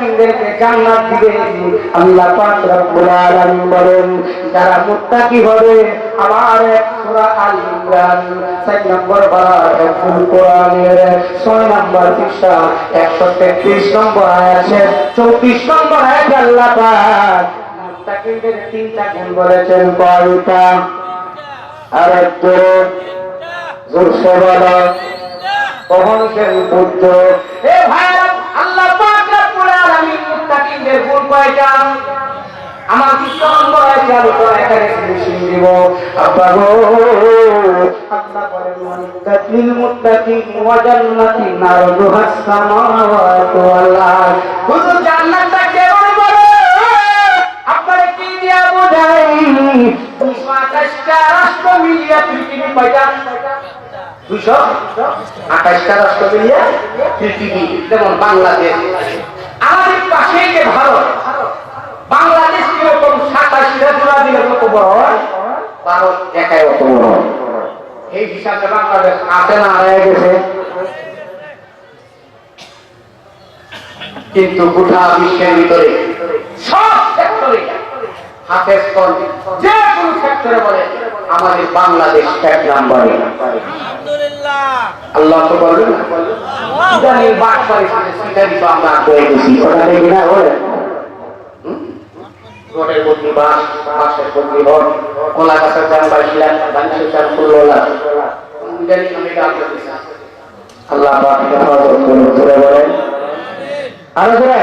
মুত্তাকিনদেরকে জান্নাত আল্লাহ পাক রব্বুল আলামিন বলেন, যারা মুত্তাকি হবে, আমার সূরা আল ইমরান 4 নম্বর কোরআনের 6 নম্বর পৃষ্ঠা 133 নম্বর আয়াতে 34 নম্বর আল্লাহ পাক মুত্তাকিনদের তিনটা গুণ বলেছেন, কয়টা? আর একটু জোরসে বুদ্ধ এ ভাইরা মুত্তাকিনদের গুণ কয়টা? আমার বিশ্ব নম্বর আছে আলোচনা এখানে ফিনিশিং দিব। আব্বা গো, আল্লাহ বলেন মুত্তাকিল মুত্তাকিন ওয়া জান্নাতিন আরদুহাস সামাওয়াতু ওয়াল আরদ। হুজুর, জান্নাতটা কেমন বলে? আপনারা কি দিয়া বোঝাই? দুশো রাষ্ট্র মিলিয়ে পৃথিবী কয়টা? দুশো আঠাশটা রাষ্ট্র মিলিয়ে পৃথিবী, যেমন বাংলাদেশ। আমাদের পাশেই যে ভারত, বাংলাদেশ কীরকম দিলে কত বড় ভারত একাই অত বড় এই হিসাবে বাংলাদেশ আছে না হয়ে গেছে। কিন্তু গোটা বিশ্বের ভিতরে, সব সেক্টরে হাতের স্থল যে কোনো সেক্টরে বলে আমাদের বাংলাদেশ এক নম্বরে। আল্লাহ তো বলবেন না? জানি বাদ পারে সেটারই তো আমরা আগ্রহী গেছি ওটা দেখি না বলে রোডের বদলি বাস বাসের বদলি রোড কলা গাছের দাম বাড়িলাম বাণিজ্য চাল করল জানি আমি দাম করতেছি। আল্লাহ পাক হেফাজত করুন ধরে বলেন। আরও ধরে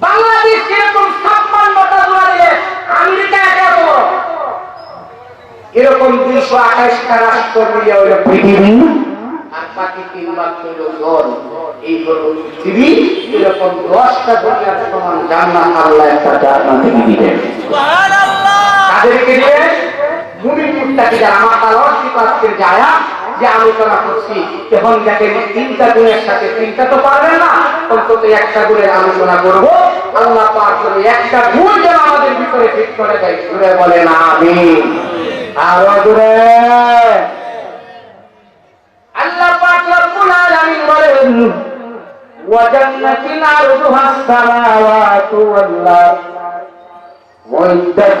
বাংলাদেশ কীরকম ছাপ্পান্নটা জোড়া দিলে আমেরিকা একা বড় এরকম দুইশো আঠাশটা রাষ্ট্র মিলিয়ে হইল পৃথিবী আর বাকি তিন ভাগ হইল জল এই হল পৃথিবী এরকম দশটা দুনিয়ার সমান জান্নাত আল্লাহ একটা জান্নাতে দিবেন। তাদেরকে দিয়ে মুমিন মুত্তাকি যারা আমার আল্লাহ সিফাতকে যায়া যে আলোচনা করছি তখন দেখেন তিনটা গুণের সাথে তিনটা তো পারবেন না অন্তত একটা গুণের আলোচনা করব। আল্লাহ পাক করে একটা গুণ যেন আমাদের ভিতরে ঠিক করে দেয়। ঘুরে বলে না আমি আরও দূরে আল্লাহ পাক রব্বুল আলামিন বলেন ওয়াজান্নাতিন আরদুহা সামাওয়াতু ওয়াল আরদ এক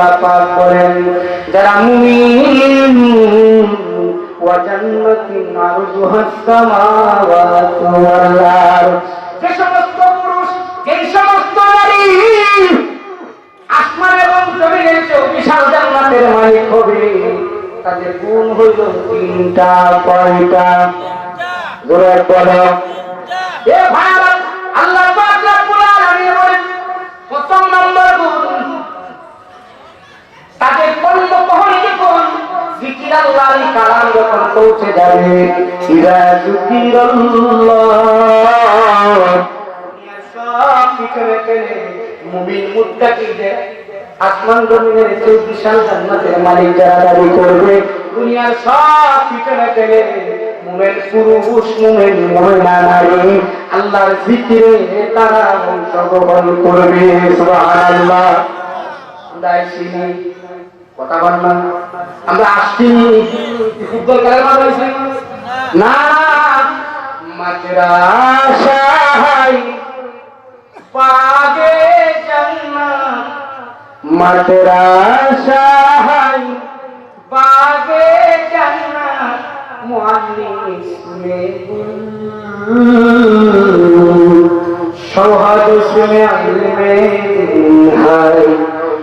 আল্লাহ পাক বলেন, যারা মুমিন, ওয়া জান্নাতিন আরজুহাস সামাওয়াতু ওয়াল আরদ। যে সমস্ত পুরুষ যেই সমস্ত নারী আসমান এবং জমিনের চেয়েও বিশাল জান্নাতের মালিক হবে, তাদের গুণ হইল তিনটা, কয়টা? জোরে বলো। এ ভাইরা আল্লাহ পাক রব্বুল আলামিন বলেন প্রথম নম্বর গুণ তাদের কর্ম কখন যখন জিকির আল্লাহর কালাম যখন পৌঁছে যাবে ইরা জিকিরাল্লাহ সব পিছনে ফেলে মুমিন মুত্তাকিদের আসমান জমিনের যে বিশাল জান্নাতের মালিক যারা দাবি করবে, দুনিয়ার সব পিছনে ফেলে তারা অংশগ্রহণ করবে কথা আমরা আসছি। ফুটবল খেলার না মাদ্রাসায় পাগে জান্নাত মাদ্রাসায় পাগে জান্নাত মুআল্লিম সুনে সহজ সুনে আলমে হাই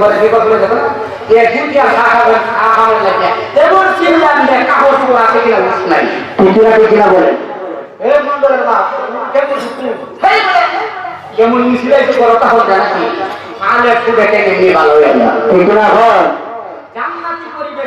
বলে কি করবে দেখো এ দুনিয়া খাওয়া খাওয়া লাগে এমন চিল্লান দে কাগজ আছে কিনা বুঝ নাই। ঠিক কিনা বলে? এ মন্ডলের বাপ কেমন হেই বলে। যেমন মিছিলাই তো বড় তাহলে জানা আলে ফুটে টেনে নিয়ে ভালো হয়ে যায় ঠিক না হয় জান্নাতি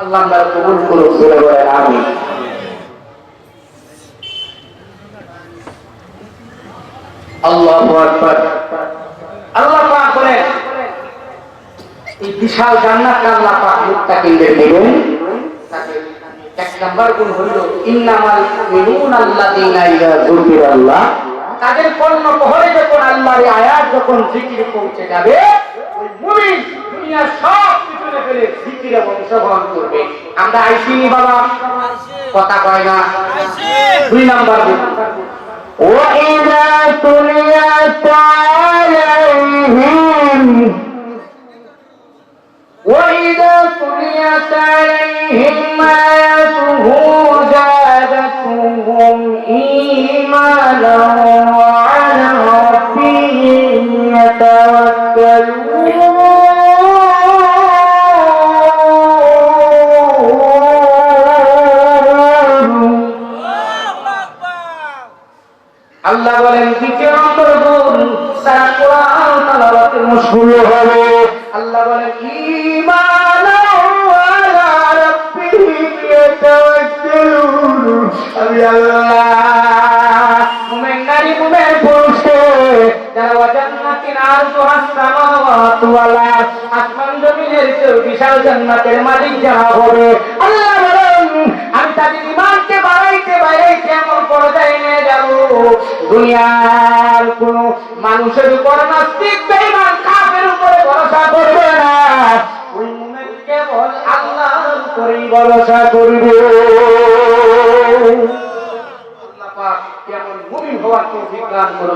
আল্লাহ বিশাল জান্নাত আল্লাহ পাক দিবেন এক নাম্বার গুণ ইন্নামাল ইযা যুকিরাল্লাহ। তাদের কর্ণ পহরে যখন আল্লাহর আয়াত যখন জিকির পৌঁছে যাবে, ওই মুমিন দুনিয়ার সব কিছু ফেলে জিকিরে অংশগ্রহণ করবে আমরা আইসিনি বাবা কথা কয় না দুই নাম্বার গুণ وإذا تليت عليهم وإذا تليت عليهم آياته زادتهم إيمانا وعلى ربهم يتوكلون মশগুল হবে। আল্লাহ বলেন ঈমান আলা রাব্বিহিম ইয়াতাওয়াক্কালুন আমি আল্লাহ। মুমিন নারী মুমিন পুরুষকে যারা ওয়াজান্নাতিন আরদুহাস সামাওয়াতু ওয়াল আসমান জমিনের চেয়ে বিশাল জান্নাতের মালিক যারা হবে আল্লাহ বলেন আমি তাদের ইমানকে বাড়াইতে বাড়াইতে এমন পর্যায়ে নিয়ে যাব। দুনিয়ার কোন মানুষের উপর নাস্তিক বেঈমান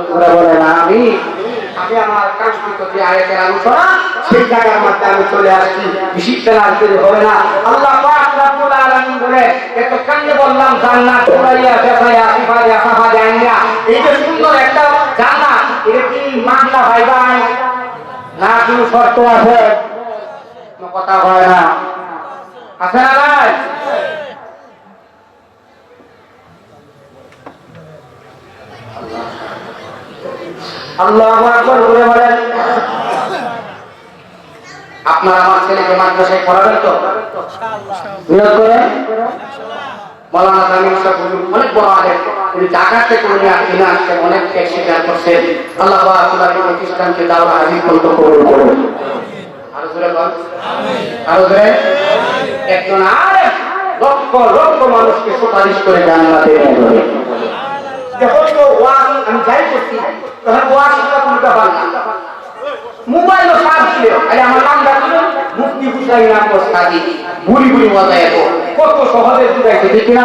করে বলেন আমি আমি আমার কাঙ্ক্ষিত যে আয়াতের আলোচনা সেই জায়গার মধ্যে আমি চলে আসছি। বিশিষ্ট আসতে হবে না আল্লাহ পাক রাব্বুল আলামিন বলে এত কান্দে বললাম জান্নাত পুরাইয়া ফেসাইয়া সিফাইয়া সাফা জানিয়া এই যে সুন্দর একটা জান্নাত এটা কি মানলা ভাই ভাই? না কোনো শর্ত আছে? কথা হয় না। আছে না ভাই আল্লাহ আকবার বলে বলেন, আপনার আমার ছেলেকে মাদ্রাসায় পড়াবেন তো? নিয়োগ করে? মৌলানা জামিল সাহেব অনেক বড় আলেম তিনি ঢাকা থেকে উনি আসছেন আসছেন অনেক ত্যাগ স্বীকার করছেন। আল্লাহ আপনার এই প্রতিষ্ঠানকে দাওয়া হাজির করতে কবুল করুন। আরও জোরে আরও জোরে? একজন আর লক্ষ লক্ষ মানুষকে সুপারিশ করে জান্নাতে নিয়ে যখন তো ওয়াজ আমি যাই করছি, তখন ওয়াজ করা কোনো ব্যাপার না। মোবাইল সার ছিল, আরে আমার নাম ডাকছিল মুক্তি হুসাইন নাম সাদি বুড়ি বুড়ি মজা এত। কত সহজে বুঝাইছে ঠিক না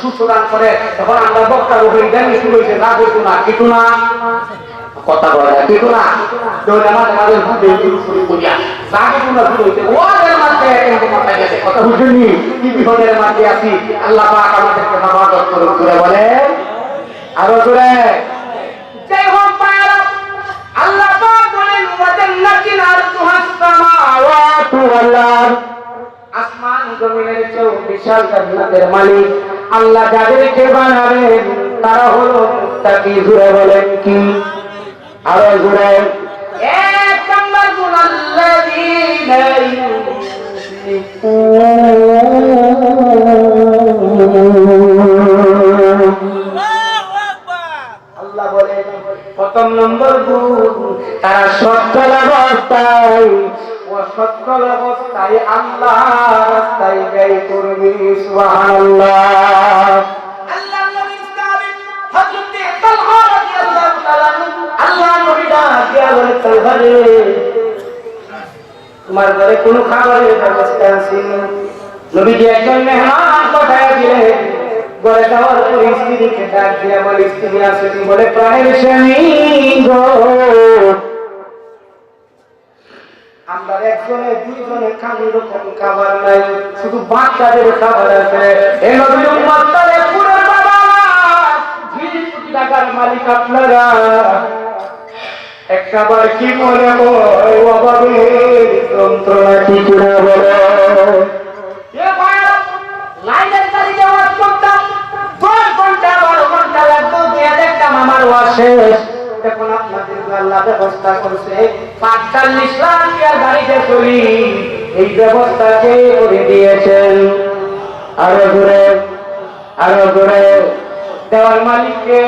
যেন করে তখন আমরা বক্তার উপরে শুরু হয়েছে না কিছু না কিছু না। কথা বলে না কিছু না। দৌড়ে আমাদের মাঝে ভাবে শুরু করিয়া কিছু না শুরু হয়েছে ওদের মাঝে মাথায় গেছে। কথা বুঝেননি কি বিপদের মাঝে আছি? আল্লাহ পাক আমাদেরকে হেফাজত করুন করে বলে আরও জোরে। জয় হোক পায়রা আল্লাহ পাক বলেন ওয়াজান্নাতিন আরদুহাস সামাওয়াতু। ওয়াল আসমান জমিনের চেয়েও বিশাল জান্নাতের মালিক। আল্লাহ যাদেরকে বানাবেন তারা হলো মুত্তাকি জুড়ে বলেন কি? আরও জুড়ে। এক নম্বর গুণ আল্লাহ বলেন প্রথম নম্বর গুণ তারা সচ্ছল অবস্থায় সচ্ছল অবস্থায় আল্লাহ রাস্তায় ব্যয় করবে, সুবহানাল্লাহ। তোমার ঘরে কোনো খাবারের ব্যবস্থা আছে? নবীজি একজন মেহমান পাঠায় দিলেন। ঘরে যাওয়ার পর স্ত্রীকে ডাক দিয়ে আমার স্ত্রী আসেনি বলে, প্রাণের স্বামী গো। আমরা একজনে দুইজনে খালি রকম খাবার নাই, শুধু বাচ্চাদের খাবার আছে। এই নবীর উম্মতরে পুরো বাবা ঝিল কোটি টাকার মালিক আপনারা। একবার কি মনে হয় অভাবের যন্ত্রণা আপনাদের ব্যবস্থা করছে। আটচল্লিশ লাখ বাড়িতে চলি। এই ব্যবস্থা কে করে দিয়েছেন? আরও ঘুরে আরও ঘুরে দেওয়ার মালিককে,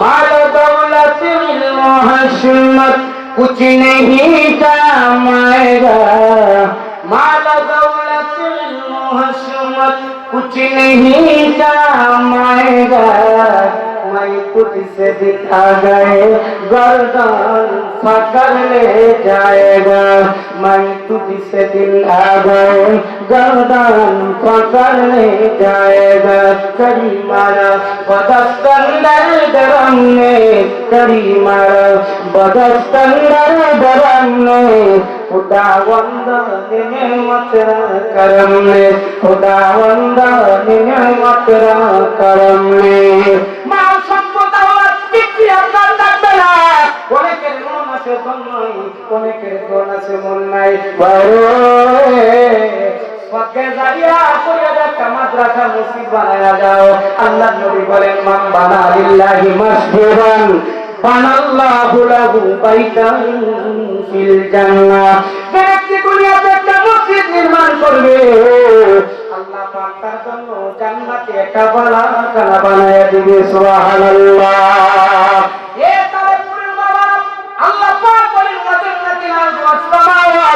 মাল দৌলতিল মহাসম্মত কুছ নেই কামায়েগা মাল कमाएगा मैं तुझसे दिखा गए। गर्दन पकड़ ले जाएगा। मैं तुझसे दिल आ गए। गर्दन पकड़ ले जाएगा। करी मारा बदस्तंदर गरम ने करी मारा बदस्तंदर गरम ने खुदावंद निमत करम ने खुदावंद निमत करम ने আছে মন নাই অনেকের মন আছে, মন নাই। আল্লাহ নবী বলেন, মান বানা লিল্লাহি মাসজিদান বানাল্লাহু লাহু বাইতান ফিল জান্নাহ। ব্যক্তি একটা মসজিদ নির্মাণ করবে। আল্লাহ পাক তার জন্য জান্নাতে একটা বানায়া দিবে, সুবহানাল্লাহ এ তারপরে বাবা আল্লাহ পাক বলেন ওয়াজান্নাতিল আরদু ওয়াস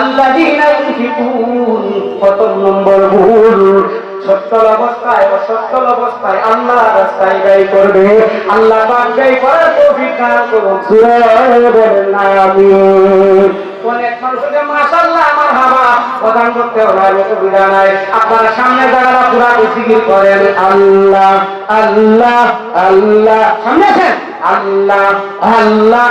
আল্লাযীনা ইউনফিকুন নম্বর ভুল। সচ্ছল অবস্থায় অসচ্ছল অবস্থায় আল্লাহ রাস্তায় ব্যয় করবে। আল্লাহ পাক ব্যয় করার তৌফিক আমার হাবা প্রদান নাই। আপনারা সামনে দাঁড়ালা পুরা জিকির করেন। আল্লাহ আল্লাহ আল্লাহ। সামনে আছেন আল্লাহ আল্লাহ।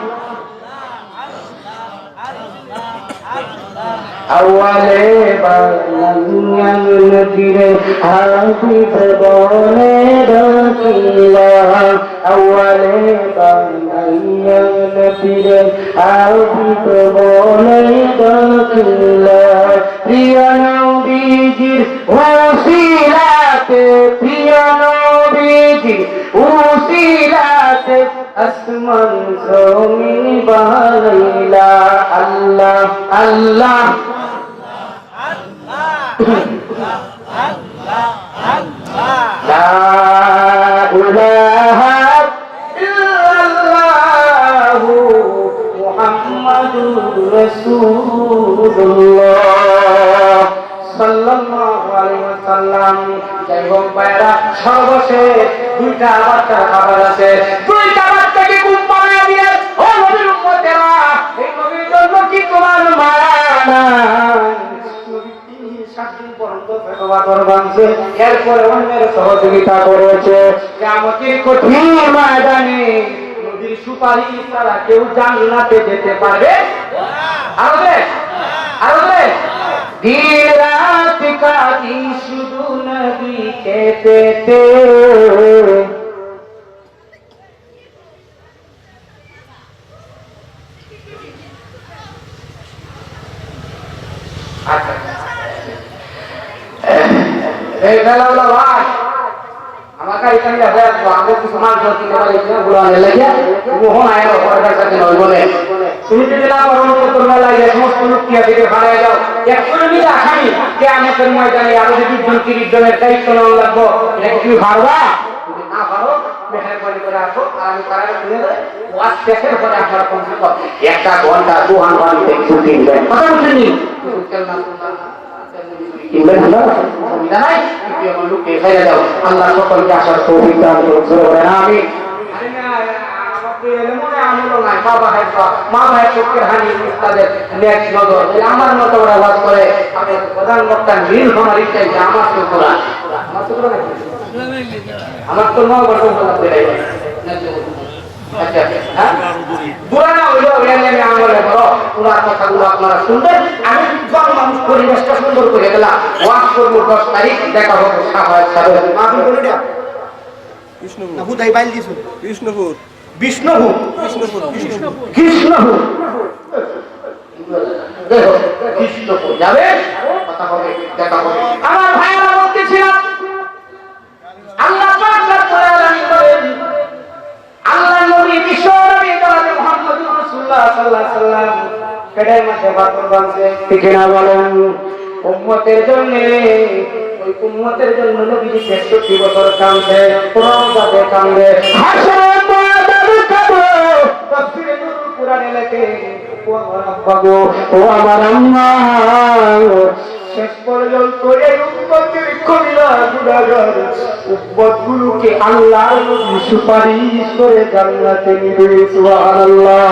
আওয়ালে বাংলার নদীরে হাফিজ বনে রাখিলা আওয়ালে বাংলার নদীরে হাফিজ বনে রাখিলা অন্যের সহযোগিতা করেছে। কেমতির কঠিন ময়দানে নদীর সুপারি ছাড়া কেউ জান্নাতে যেতে পারবে? আরও দে আরও দে। দিন রাত কাটি শুধু নবীকে পেতে। এই বেলাগুলো ভাই, আমাকে এখানে যাবে আমাকে কিছু মাল ধরতে পারে এখানে ঘুরানো লাগে মোহন আয়ের অপরাধের সাথে নয় বলে, তুমি যদি না পারো তো তোমরা লাগে সমস্ত লোক কি ভাড়ায় যাও একশো মিলে আসামি। কে আমাদের ময়দানে আরও যদি জন তিরিশ জনের দায়িত্ব নেওয়া লাগবো, এটা তুমি পারবা? যদি না পারো তারা দেয় একটা ঘণ্টা দুহান বাড়িতে কিছু কিনবেন কথা বুঝলেনি কিন্তু আমার লোককে ফেলে দাও। আল্লাহ সকলকে আসার তৌফিক দান করুন জোরে বলেন আমি আমার মতো ওরা বাস করে আমি প্রধান বক্তা নীল আমার ইচ্ছা আমার তো করা আমার তো করা নাকি? আমার তো নয় বছর হলো বেড়ে গেছে। বুড়া না হইলেও এলে আমি আমলে বড়, পুরা কথাগুলো আপনারা শুনবেন। আমি জন মানুষ পরিবেশটা সুন্দর করে গেলাম ওয়াজ করব দশ তারিখ দেখা হবে সাহায্য সাহেব মাহফিল করে দেয়া। না হুদাই বাইল দিছো কৃষ্ণপুর বিষ্ণু কৃষ্ণপুর কৃষ্ণপুর দেখো কৃষ্ণপুর যাবে কথা হবে দেখা হবে আমার ভাইয়েরা বলতেছিলাম আল্লাহ সাল্লাল্লাহু আলাইহি সাল্লাম পেটের মধ্যে বাতর বাঁধছে? ঠিক না বলেন? উম্মতের জন্য, ওই উম্মতের জন্য নবীজি 63 বছর কাঁদছে রওজাতে কাঁদে হাসরে ময়দানে কাঁদে, তাফসীরে নুরুল কুরআনে লেখে, ও আমার শেষ পর্যন্ত নবী সুপারিশ করে জান্নাতে নিবে, সুবহানাল্লাহ।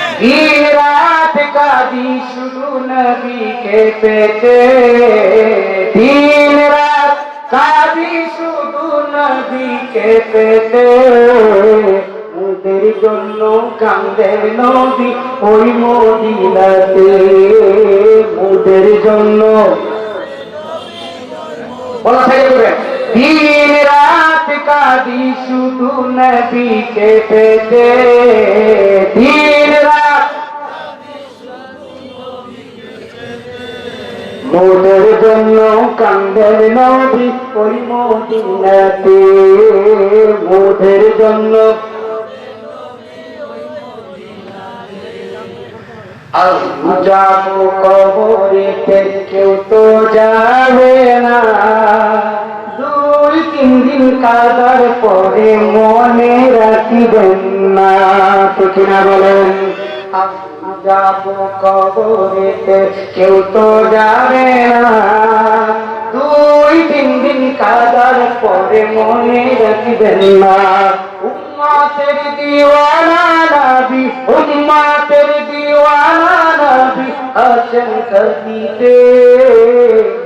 রাত কাদি শুধু নবীকে পেতে। দিন রাত কাদি শুধু নবীকে পেতে। মুদের জন্য কান্দের নবী ওই মদিনাতে। মুদের জন্য বলা থেকে দিন রাত কাদি শুধু নবীকে পেতে। দিন রাত মোদের জন্য কান্দের নবী ওই মদিনাতে। মোদের জন্য কেউ তো যাবে না। তিন দিন কাদার পরে মনে রাখিবেন না। ঠিক না বলেন। যাব কেউ তো যাবে না। দুই তিন দিন কাদার পরে মনে রাখিবেন না। উম্মাতের দিওয়ানা নবী, উম্মাতের দিওয়ানা নবী আছেন কবিতে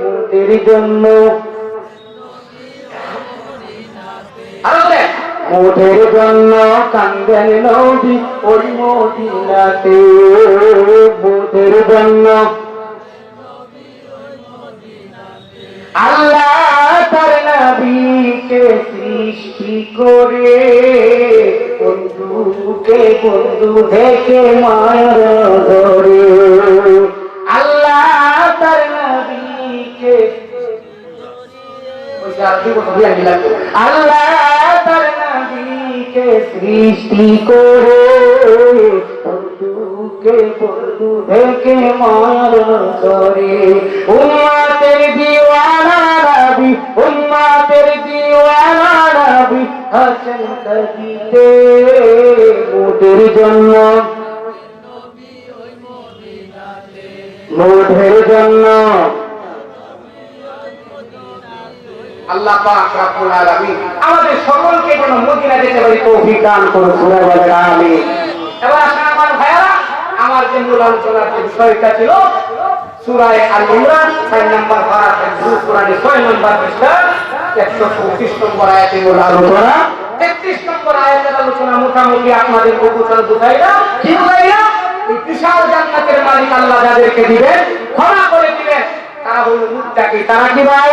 মুদের জন্য মোদের জন্য কান্দেন নবী ওই মদিনাতে। মোদের জন্য আল্লাহ তার নবীকে সৃষ্টি করে বন্ধুকে বন্ধু দেখে মায়ের ধরে। আল্লাহ তার নবীকে আল্লাহ তার নবীকে সৃষ্টি করে বন্ধুকে বন্ধু দেখে মার করে। উম্মাতের দিওয়ানা নবী উম্মাতের দিওয়ানা কবিতে মোদের জন্য। আল্লাহ পাক রব্বুল আলামিন আমাদের সকলকে যেন মদিনা যেতে পারি তৌফিক দান করুন সূরা বলে আমিন। এবার আসেন আমার ভাইরা আমার যে মূল আলোচনার যে বিষয়টা ছিল সূরা আল ইমরান 4 নম্বর পারা থেকে কোরআনে 6 নম্বর পৃষ্ঠা 125 নম্বর আয়াতে মূল আলোচনা। 33 নম্বর আয়াতের আলোচনা মোটামুটি আপনাদের উপচার বুঝাইয়া কি বুঝাই এই বিশাল জান্নাতের মালিক আল্লাহ যাদেরকে দিবেন, ক্ষমা করে দিবেন, তারা তারা কি ভাই?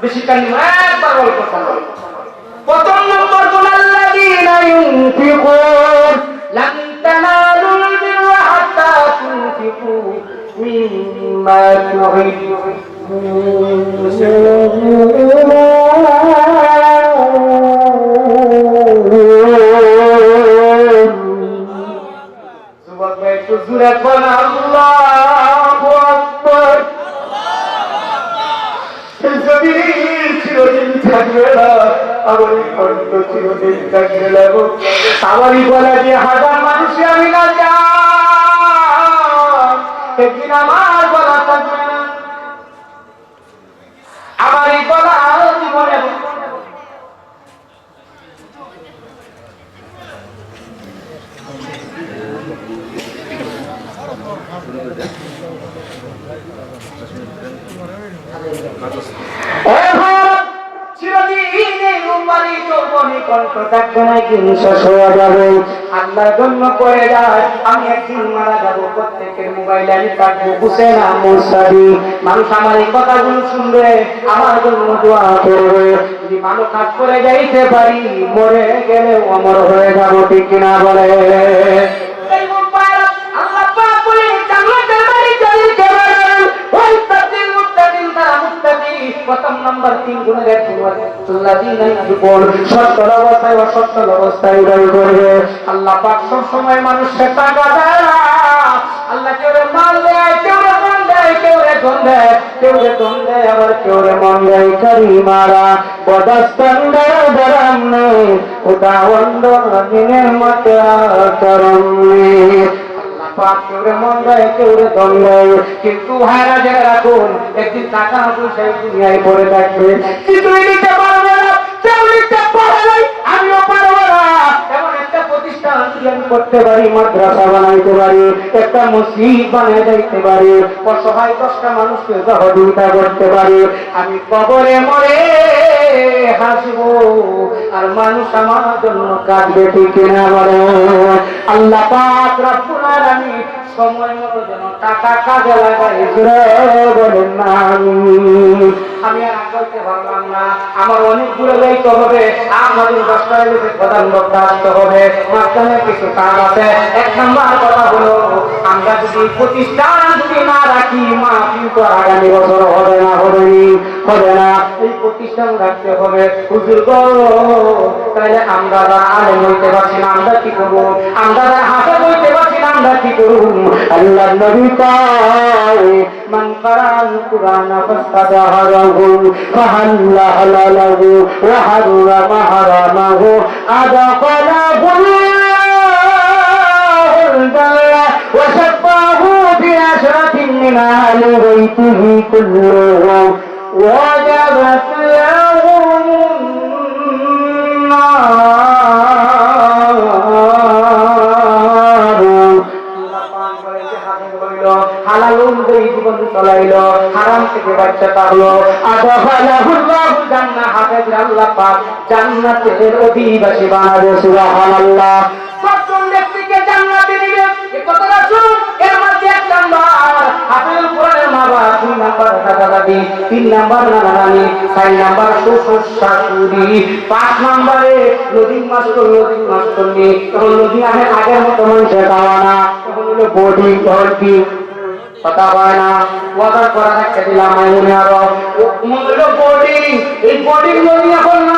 বেশি কানি একবার অল্প সময় প্রথম নম্বর কোন আল্লাযীনা ইউনফিকুন লান তানালুল বিররা হাত্তা তুনফিকু মিম্মা তুহিব্বুন যুবক যদি চিরদিন থাকবে না। আমার কণ্ঠ চিরদিন থাকবে না আমারই বলা যে হাজার মানুষে আমি না যা একদিন আমার বলা থাকবে না আমার এই বলা জীবনে ও ভারত, চিরদিন এই রূপবাণী যৌবনী কণ্ঠ থাকবে না, একদিন শেষ হয়ে যাবে। আল্লাহর জন্য করে যায়, আমি একদিন মারা যাব, প্রত্যেকের মোবাইলে আমি কাটবো হুসেন না সাদি মানুষ আমার এই কথাগুলো শুনবে, আমার জন্য দোয়া করবে। যদি মানুষ কাজ করে যাইতে পারি, মরে গেলেও অমর হয়ে যাব, ঠিক কিনা বলে? প্রথম নাম্বার তিন গুণের এক গুণ। সচ্ছল অবস্থায় অসচ্ছল অবস্থায় উদয় করবে আল্লাহ পাক সব সময় মানুষকে টাকা দেয়। আল্লাহ কেউ মাল দেয় করতে পারি, মাদ্রাসা বানাইতে পারি, একটা মসজিদ বানিয়ে যাইতে পারি, অসহায় দশটা মানুষকে সহযোগিতা করতে পারি, আমি কবরে মরে হাসবো। আর মানুষ আমার জন্য কাঁদবে ঠিক না বলো? আল্লাহ পাক রব্বুল আলামিন সময় আমি। বলতে আমার প্রতিষ্ঠান যদি না রাখি মা আগামী বছর হবে না, হবে হবে না। এই প্রতিষ্ঠান রাখতে হবে। তাহলে আমরা পারছি না, আমরা কি করব? আমরা হাতে হইতে পারছি আমরা কি করবো আল্লাহ নবী কয় মান কারান কুরআন ফাস্তাদহারাহু ফাহাল্লাল লাহু ওয়া হাররামা হারামাহু আদাখালাহু الجنة وشفاه بعشرة من أهل بيته كلهم وجبت لهم النار হালাল অনুযায়ী জীবন চলাইল, হারাম থেকে বাচ্চা থাকল আদখালাহুল্লাহু জান্নাহ হাফেজ আল্লাহ পাক, জান্নাতের অধিবাসী বানাবে দাদি তিন নাম্বার নানারানি চার নাম্বার শ্বশুর শাশুড়ি পাঁচ নাম্বারে নদীর মাস্টর নদীর মাস্টর নেই তখন নদী আগে আগের মতো মানুষের পাওয়া না তখন হলো ভর্তি কথা না দিলাম আরও। বোর্ডিং এই নদী এখন নাই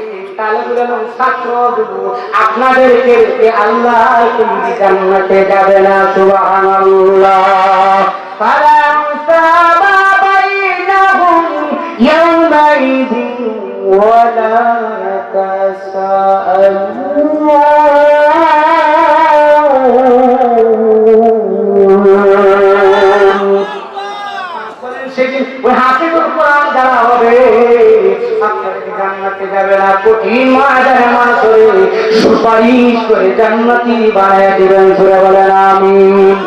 তালেবুলানো ছাত্রগুলো আপনাদেরকে আল্লাহ তুমি জান্নাতে যাবে না সুবহানাল্লাহ। ফালা যাবে না কঠিন ময়দানে মানুষের সুপারিশ করে জান্নাতি বানায় দিবেন সুরে বলেন আমিন।